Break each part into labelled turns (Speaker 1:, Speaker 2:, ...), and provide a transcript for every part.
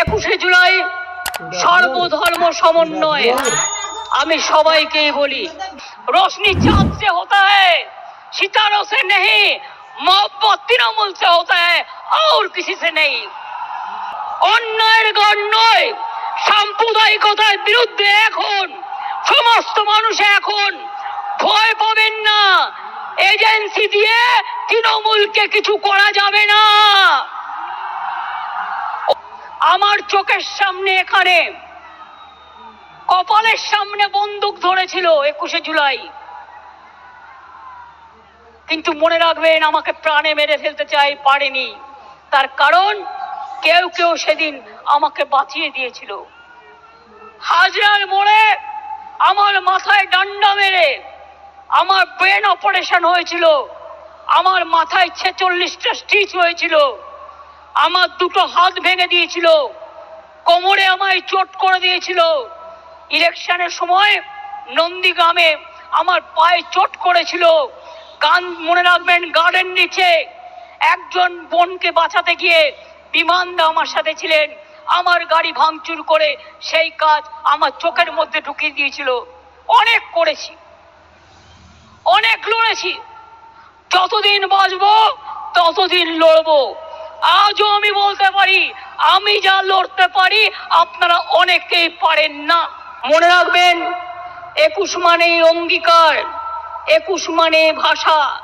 Speaker 1: একুশে জুলাই সর্বধর্ম সমন্বয় আমি সবাইকেই বলি रोशनी चांद से होता है सितारों से नहीं मोहब्बत तृणमूल से होता है और किसी से नहीं অন্যায়ের গান নয় সাম্প্রদায়িকতার বিরুদ্ধে এখন সমস্ত মানুষ এখন ভয় পাবেন না এজেন্সি দিয়ে তৃণমূলকে কিছু করা যাবে না আমার চোখের সামনে এখানে, কপালের সামনে বন্দুক ধরেছিল একুশে জুলাই। কিন্তু মনে রাখবেন, আমাকে প্রাণে মেরে ফেলতে চাই পারেনি। তার কারণ, কেউ কেউ সেদিন আমাকে বাঁচিয়ে দিয়েছিল। হাজরার মোড়ে আমার মাথায় ডান্ডা মেরে আমার ব্রেন অপারেশন হয়েছিল। আমার মাথায় ছেচল্লিশটা স্টিচ হয়েছিল। আমার দুটো হাত ভেঙে দিয়েছিল। কোমরে আমায় চোট করে দিয়েছিল। ইলেকশনের সময় নন্দীগ্রামে আমার পায়ে চোট করেছিল। গান মনে রাখবেন, গার্ডেন নিচে একজন বোনকে বাঁচাতে গিয়ে বিমানদা আমার সাথে ছিলেন। আমার গাড়ি ভাঙচুর করে সেই কাজ আমার চোখের মধ্যে ঢুকিয়ে দিয়েছিল। অনেক করেছি। অনেক লড়েছি। যতদিন বাঁচবো, ততদিন লড়বো। আজও আমি বলতে পারি, আমি যা লড়তে পারি, আপনারা অনেকেই পারেন না। মনে রাখবেন, একুশ মানে অঙ্গীকার, একুশ মানে ভাষা,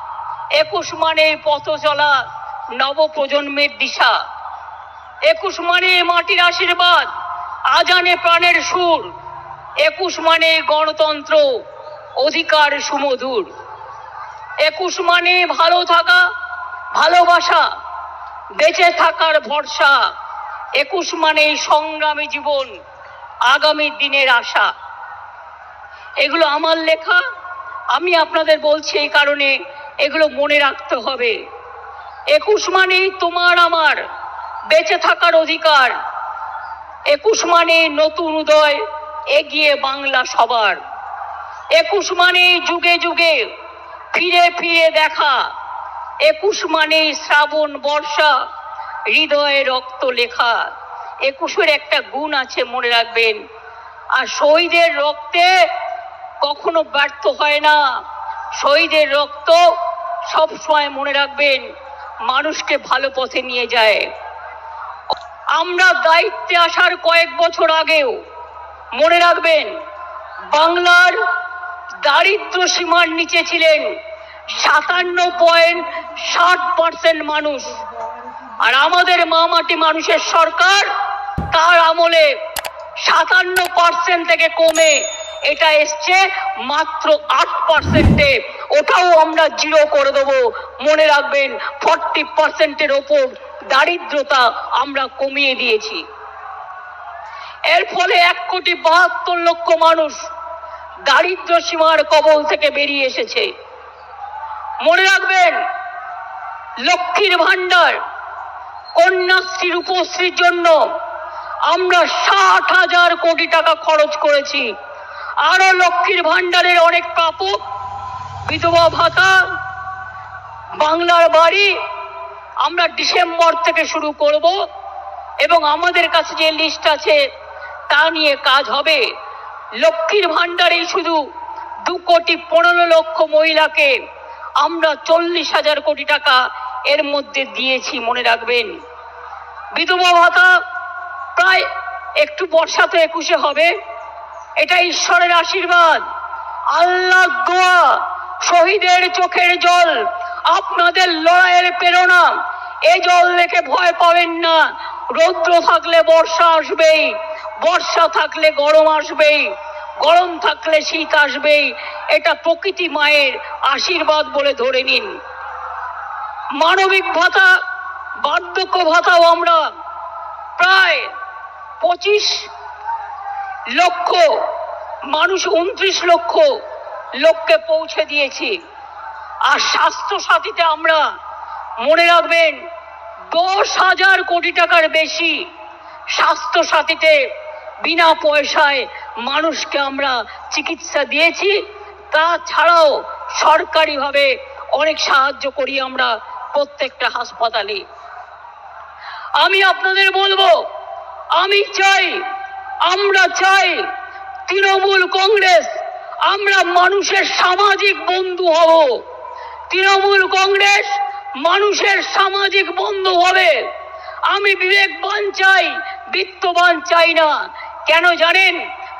Speaker 1: একুশ মানে পথ চলা, নবপ্রজন্মের দিশা। একুশ মানে মাটির আশীর্বাদ, আজানে প্রাণের সুর। একুশ মানে গণতন্ত্র, অধিকার সুমধুর। একুশ মানে ভালো থাকা, ভালোবাসা বেঁচে থাকার ভরসা, একুশ মানে সংগ্রামী জীবন, আগামী দিনের আশা। এগুলো আমার লেখা, আমি আপনাদের বলছি এই কারণে এগুলো মনে রাখতে হবে। একুশ মানে তোমার আমার বেঁচে থাকার অধিকার, একুশ মানে নতুন উদয়, এগিয়ে বাংলা সবার। একুশ মানে যুগে যুগে ফিরে ফিরে দেখা একুশ মানে শ্রাবণ বর্ষা, হৃদয়ে রক্ত লেখা। একুশের একটা গুণ আছে, মনে রাখবেন। আর শহীদের রক্তে কখনো ব্যর্থ হয় না। শহীদের রক্ত সব সময় মনে রাখবেন, মানুষকে ভালো পথে নিয়ে যায়। আমরা দায়িত্বে আসার কয়েক বছর আগেও মনে রাখবেন, বাংলার দারিদ্র সীমার নিচে ছিলেন। সাতান্ন পয়েন্ট ষাট পার্সেন্ট মানুষ। আর আমাদের মামাটি মানুষের সরকার, তার আমলে সাতান্ন পার্সেন্ট থেকে কমে এটা এসছে মাত্র আট পার্সেন্টে ওটাও আমরা জিরো করে দেবো। মনে রাখবেন, ফর্টি পার্সেন্টের ওপর দারিদ্রতা আমরা কমিয়ে দিয়েছি। এর ফলে এক কোটি বাহাত্তর লক্ষ মানুষ দারিদ্র সীমার কবল থেকে বেরিয়ে এসেছে। মনে রাখবেন, লক্ষ্মীর ভান্ডার কন্যাশ্রী, রূপশ্রীর জন্য আমরা ষাট হাজার কোটি টাকা খরচ করেছি। আরও লক্ষ্মীর ভান্ডারের অনেক প্রাপক বিধবা ভাতা, বাংলার বাড়ি আমরা ডিসেম্বর থেকে শুরু করব এবং আমাদের কাছে যে লিস্ট আছে তা নিয়ে কাজ হবে। লক্ষ্মীর ভান্ডারেই শুধু দু কোটি পনেরো লক্ষ মহিলাকে আমরা চল্লিশ হাজার কোটি টাকা এর মধ্যে দিয়েছি, মনে রাখবেন। বিধবা ভাতা প্রায় একটু বর্ষা তো একুশে হবে। এটা ঈশ্বরের আশীর্বাদ। আল্লাহ দোয়া শহীদের চোখের জল, আপনাদের লড়াইয়ের প্রেরণা। এ জল দেখে ভয় পাবেন না। রৌদ্র থাকলে বর্ষা আসবেই, বর্ষা থাকলে গরম আসবেই। গরম থাকলে শীত আসবেই। এটা প্রকৃতি মায়ের আশীর্বাদ বলে ধরে নিন। মানবিক ভাতা, বার্ধক্য ভাতাও আমরা প্রায় পঁচিশ লক্ষ, মানুষ উনত্রিশ লক্ষ লোককে পৌঁছে দিয়েছি। আর স্বাস্থ্য সাথীতে আমরা মনে রাখবেন, দশ হাজার কোটি টাকার বেশি স্বাস্থ্য সাথীতে বিনা পয়সায় মানুষকে আমরা চিকিৎসা দিয়েছি। তাছাড়াও সরকারিভাবে অনেক সাহায্য করি আমরা প্রত্যেকটা হাসপাতালে। আমি আপনাদের বলব, আমি চাই, আমরা চাই তৃণমূল কংগ্রেস, আমরা মানুষের সামাজিক বন্ধু হব। তৃণমূল কংগ্রেস মানুষের সামাজিক বন্ধু হবে। আমি বিবেকবান চাই, বিত্তবান চাই না। কেন জানেন?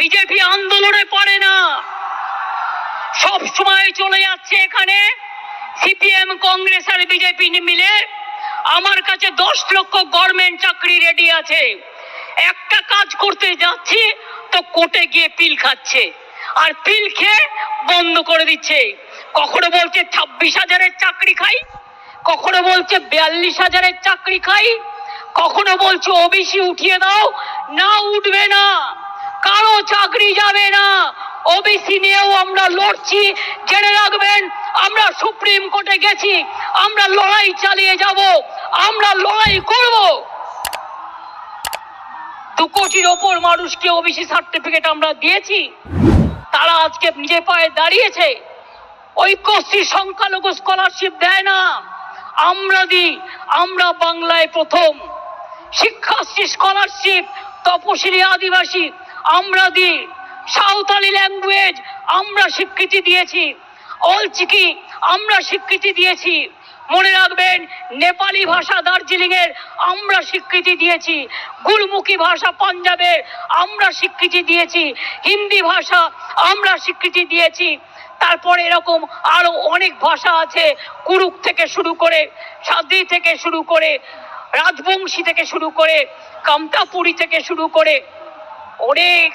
Speaker 1: বিজেপি আন্দোলনে পড়ে না। সব সময় চলে যাচ্ছে এখানে সিপিএম, কংগ্রেস আর বিজেপি মিলে। আমার কাছে দশ লক্ষ গভর্নমেন্ট চাকরি রেডি আছে। একটা কাজ করতে যাচ্ছি, তো কোর্টে গিয়ে পিল খাচ্ছে। আর পিল খেয়ে বন্ধ করে দিচ্ছে। কখনো বলছে ছাব্বিশ হাজারের চাকরি খাই, কখনো বলছে বিয়াল্লিশ হাজারের চাকরি খাই, কখনো বলছে ওবিসি উঠিয়ে দাও, না উঠবে না। কারও চাকরি যাবে না। ওবিসি নিয়েও আমরা লড়ছি। জেনে রাখবেন, আমরা সুপ্রিম কোর্টে গেছি। আমরা লড়াই চালিয়ে যাব। আমরা লড়াই করব। দু কোটির ওপর মানুষকে ওবিসি সার্টিফিকেট আমরা দিয়েছি। তারা আজকে নিজে পায়ে দাঁড়িয়েছে। ঐক্যশ্রী সংখ্যালঘু স্কলারশিপ দেয় না। আমরা দিই আমরা বাংলায় প্রথম। শিক্ষাশ্রী স্কলারশিপ তপশিলি আদিবাসী আমরা দিই সাঁওতালি ল্যাঙ্গুয়েজ আমরা স্বীকৃতি দিয়েছি। অলচিকি আমরা স্বীকৃতি দিয়েছি। মনে রাখবেন, নেপালি ভাষা দার্জিলিং এর আমরা স্বীকৃতি দিয়েছি। গুলমুখী ভাষা পাঞ্জাবের আমরা স্বীকৃতি দিয়েছি। হিন্দি ভাষা আমরা স্বীকৃতি দিয়েছি। তারপরে এরকম আরও অনেক ভাষা আছে, কুরুক থেকে শুরু করে, সাদ্রি থেকে শুরু করে, রাজবংশী থেকে শুরু করে, কামতাপুরি থেকে শুরু করে অনেক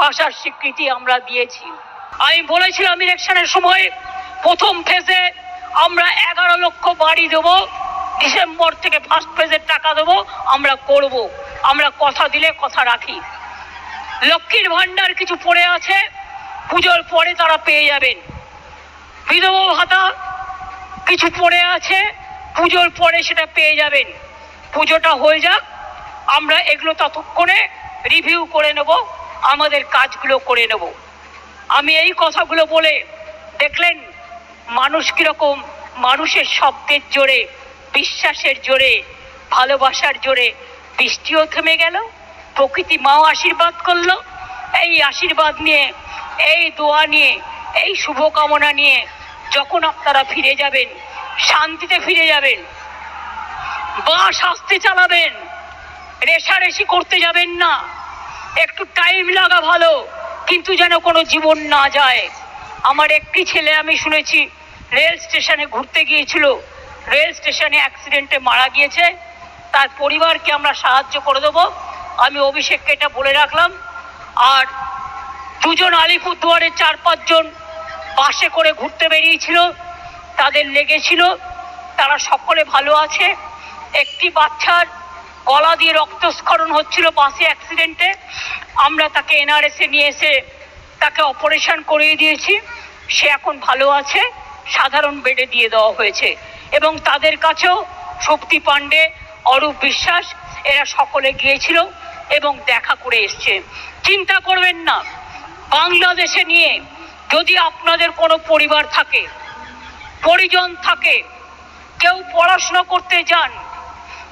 Speaker 1: ভাষার স্বীকৃতি আমরা দিয়েছি। আমি বলেছিলাম ইলেকশনের সময় প্রথম ফেজে আমরা এগারো লক্ষ বাড়ি দেব, ডিসেম্বর থেকে ফার্স্ট ফেজের টাকা দেবো, আমরা করব। আমরা কথা দিলে কথা রাখি। লক্ষ্মীর ভান্ডার কিছু পড়ে আছে, পুজোর পরে তারা পেয়ে যাবেন। বিধবা ভাতা কিছু পড়ে আছে, পুজোর পরে সেটা পেয়ে যাবেন। পুজোটা হয়ে যাক, আমরা এগুলো ততক্ষণে রিভিউ করে নেব, আমাদের কাজগুলো করে নেব। আমি এই কথাগুলো বলে দেখলেন মানুষ কীরকম, মানুষের শব্দের জোরে, বিশ্বাসের জোরে, ভালোবাসার জোরে বৃষ্টিও থেমে গেল, প্রকৃতি মাও আশীর্বাদ করল। এই আশীর্বাদ নিয়ে, এই দোয়া নিয়ে, এই শুভকামনা নিয়ে যখন আপনারা ফিরে যাবেন, শান্তিতে ফিরে যাবেন বা শাস্তি চালাবেন। রেশারেশি করতে যাবেন না। একটু টাইম লাগা ভালো, কিন্তু যেন কোনো জীবন না যায়। আমার একটি ছেলে আমি শুনেছি, রেল স্টেশনে ঘুরতে গিয়েছিল। রেল স্টেশনে অ্যাক্সিডেন্টে মারা গিয়েছে। তার পরিবারকে আমরা সাহায্য করে দেবো। আমি অভিষেককে এটা বলে রাখলাম। আর দুজন আলিপুরদুয়ারের চার পাঁচজন বাসে করে ঘুরতে বেরিয়েছিল। তাদের লেগেছিল। তারা সকলে ভালো আছে। একটি বাচ্চার গলা দিয়ে রক্তস্খলন হচ্ছিল বাসে অ্যাক্সিডেন্টে আমরা তাকে এনআরএসে নিয়ে এসে তাকে অপারেশন করিয়ে দিয়েছি। সে এখন ভালো আছে, সাধারণ বেডে দিয়ে দেওয়া হয়েছে। এবং তাদের কাছেও শক্তি পাণ্ডে, অরূপ বিশ্বাস, এরা সকলে গিয়েছিল এবং দেখা করে এসছে। চিন্তা করবেন না, বাংলাদেশে নিয়ে যদি আপনাদের কোনো পরিবার থাকে, পরিজন থাকে, কেউ পড়াশোনা করতে যান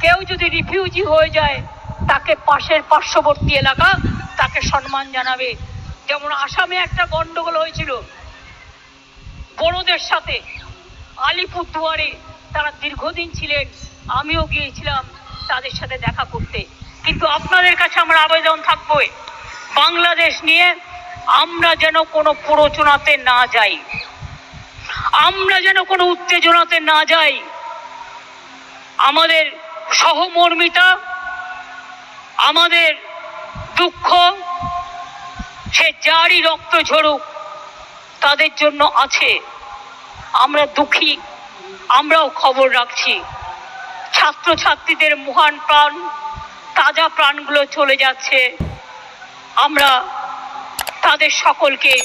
Speaker 1: কেউ যদি রিফিউজি হয়ে যায়, তাকে পাশের পার্শ্ববর্তী এলাকা তাকে সম্মান জানাবে। যেমন আসামে একটা গন্ডগোল হয়েছিল। বড়দের সাথে আলিপুরদুয়ারে তারা দীর্ঘদিন ছিলেন, আমিও গিয়েছিলাম তাদের সাথে দেখা করতে। কিন্তু আপনাদের কাছে আমার আবেদন থাকবে, বাংলাদেশ নিয়ে আমরা যেন কোনো প্ররোচনাতে না যাই। আমরা যেন কোনো উত্তেজনাতে না যাই। আমাদের সহমর্মিতা, আমাদের দুঃখ, সে যারই রক্ত ঝরুক, তাদের জন্য আছে। আমরা দুঃখী, আমরাও খবর রাখছি। ছাত্রছাত্রীদের মহান প্রাণ, তাজা প্রাণগুলো চলে যাচ্ছে। আমরা তাদের সকলকে,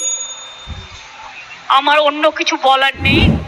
Speaker 1: আমার অন্য কিছু বলার নেই।